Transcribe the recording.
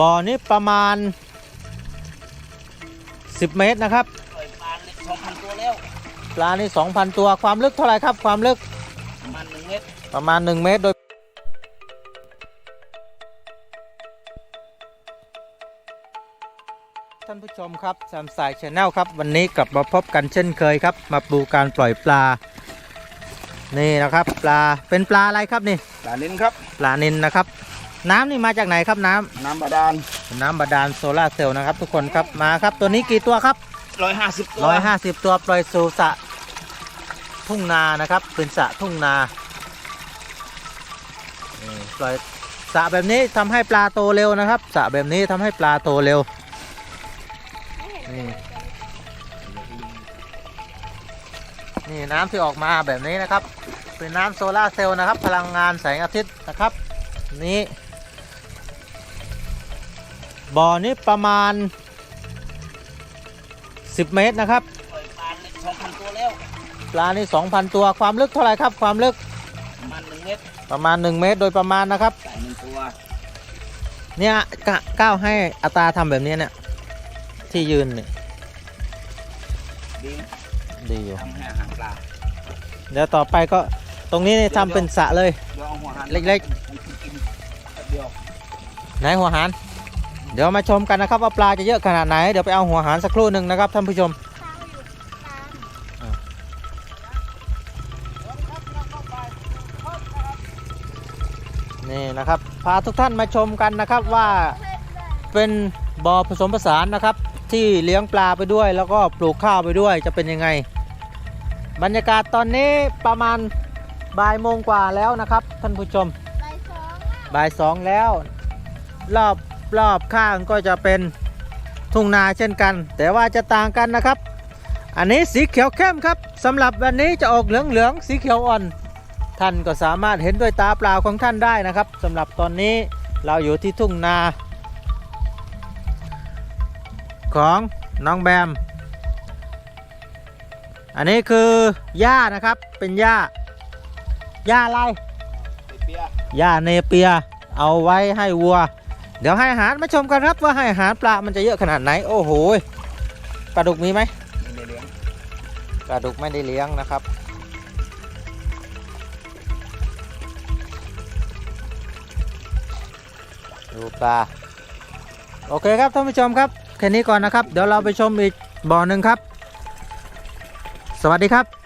บ่อนี้ประมาณ 10 เมตรนะครับ ปล่อยปลาเล็กสองพันตัวแล้ว ปลานี่2,000 ตัวความลึกเท่าไหร่ครับ ความลึกประมาณหนึ่งเมตรประมาณ 1 เมตรโดย ท่านผู้ชมครับแซมสายชาแนลครับ วันนี้กลับมาพบกันเช่นเคยครับ มาดูการปล่อยปลา นี่นะครับ ปลาเป็นปลาอะไรครับนี่ ปลาลิ้นครับ ปลานินนะครับ น้ำนี่มาจากไหนครับน้ำน้ำบาดาลน้ำบาดาลโซลาร์เซลล์นะครับ ทุกคนครับมาครับ ตัวนี้กี่ตัวครับ ร้อยห้าสิบตัว150 ตัวปล่อยสู่สระทุ่งนานะครับ เป็นสระทุ่งนานี่ปล่อยสระแบบนี้ทำให้ปลาโตเร็วนะครับสระแบบนี้ทำให้ปลาโตเร็วนี่นี่น้ำที่ออกมาแบบนี้นะครับ เป็นน้ำโซลาร์เซลล์นะครับ พลังงานแสงอาทิตย์นะครับ นี้ บ่อนี้ประมาณ 10 เมตรนะครับปล่อยปลาเล็กสองพันตัวแล้วปลานี่2,000 ตัวความลึกเท่าไหร่ครับ ความลึกประมาณหนึ่งเมตรประมาณ 1 เมตรโดยประมาณนะครับ ใส่หนึ่งตัวเนี่ยกะก้าวให้อัตราทำแบบนี้เนี่ยที่ยืนเนี่ยดีดีอยู่ ทำให้อาหารปลาเดี๋ยวต่อไปก็ตรงนี้นี่ทำเป็นสระเลย เดี๋ยวเอาหัวหันเล็กๆกินแป๊บเดียว ไหนหัวหาร เดี๋ยวมาชมกันนะครับว่าปลาจะเยอะขนาดไหน เดี๋ยวไปเอาหัวหารสักครู่หนึ่งนะครับท่านผู้ชมนี่นะครับ พาทุกท่านมาชมกันนะครับว่าเป็นบ่อผสมผสานนะครับ ที่เลี้ยงปลาไปด้วย แล้วก็ปลูกข้าวไปด้วยจะเป็นยังไง บรรยากาศตอนนี้ประมาณบ่ายโมงกว่าแล้วนะครับท่านผู้ชมใบสองบ่ายสองแล้วรอบ รอบข้างก็จะเป็นทุ่งนาเช่นกัน แต่ว่าจะต่างกันนะครับ อันนี้สีเขียวเข้มครับสำหรับวันนี้จะออกเหลืองเหลืองๆสีเขียวอ่อน ท่านก็สามารถเห็นด้วยตาเปล่าของท่านได้นะครับสำหรับตอนนี้เราอยู่ที่ทุ่งนา ของน้องแบม อันนี้คือหญ้านะครับเป็นหญ้าหญ้าอะไรเปียหญ้าเนเปีย เอาไว้ให้วัว เดี๋ยวให้อาหารมาชมกันครับว่าให้อาหารปลา มันจะเยอะขนาดไหน โอ้โห ปลาดุกมีไหมไม่ได้เลี้ยง ปลาดุกไม่ได้เลี้ยงนะครับ ดูปลา โอเคครับท่านผู้ชมครับ แค่นี้ก่อนนะครับ เดี๋ยวเราไปชมอีกบ่อหนึ่งครับ สวัสดีครับ